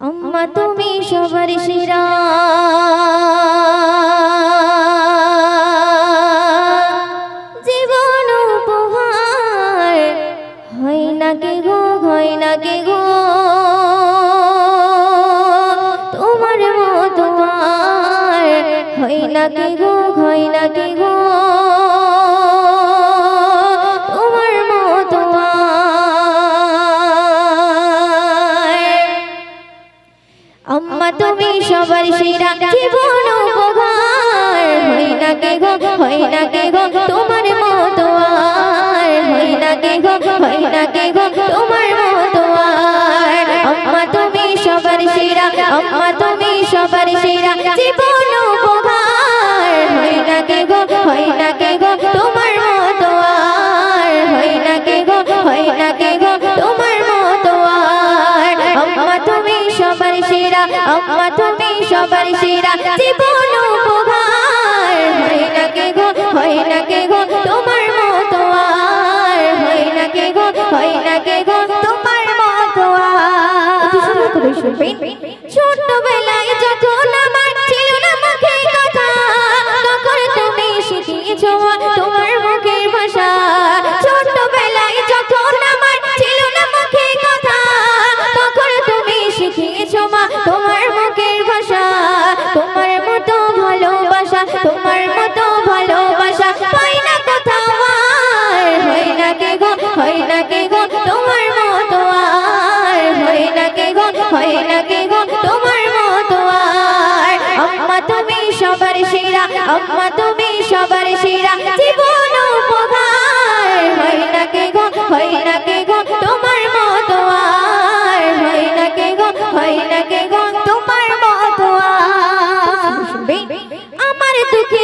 আম্মা, তুমি সবার সেরা জীবন উপহার, হয় না কে গো, হয় না কে গো? তোমার মতো হয় না গো, হয় না গো? আম্মা, তুমি সবার সেরা জীবন উপহার। হই না কে গো হই না কে গো, তোমার মতো আর। হই না কে গো হই না কে গো, তোমার মতো আর। আম্মা, তুমি সবার সেরা, আম্মা, তুমি সবার সেরা জীবন আম্মা তুমি সবার সেরা জীবন উপহার। হয় না কে গো, হয় না কে গো, তোমার মতো আর। হয় না কে গো, হয় না কে গো, তোমার মতো আর। সবার সেরা আম্মা তুমি সবার সেরা। জীবন উপহার হয় না কে গো হয় না কে গো তোমার মতো আর। হয় না কে গো হয় না কে গো তোমার মতো আর। আমার দুঃখে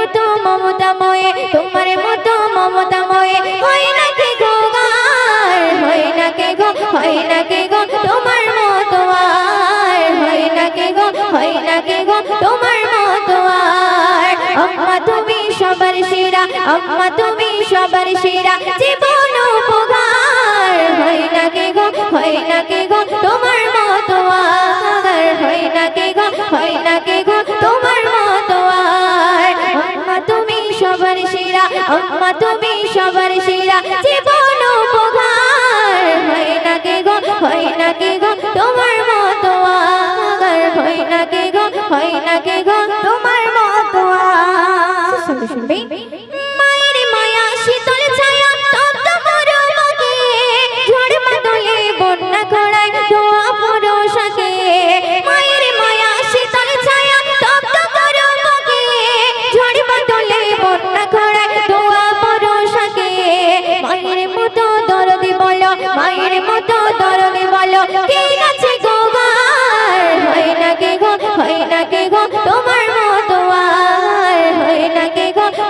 মতো মমতাময় তোমার মতো মমতাময় হয় না কে গো গার হয় না কে গো, হয় না কে গো, তোমার মতো আর হয় না কে গো, হয় না কে গো, তোমার মতো আর আম্মা তুমি সবার সেরা, আম্মা তুমি সবার সেরা, জীবন উপহার, হয় না কে গো, হয় না কে হয় না কে গো? তোমার মতো আর হয় নাকি গো? হয় নাকি গো? তোমার মতো আর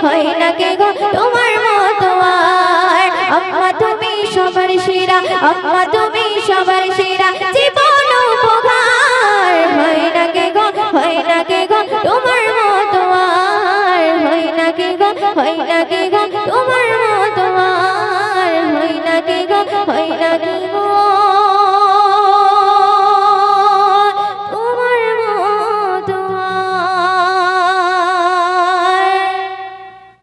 হয় না কে গো? তোমার মতো আর। আম্মা তুমি সবার সেরা, আম্মা তুমি সবার সেরা। জীবন উপকার হয় না কে গো? হয় না কে গো? তোমার মতো আর। হয় না কে গো? হয় না কে গো? তোমার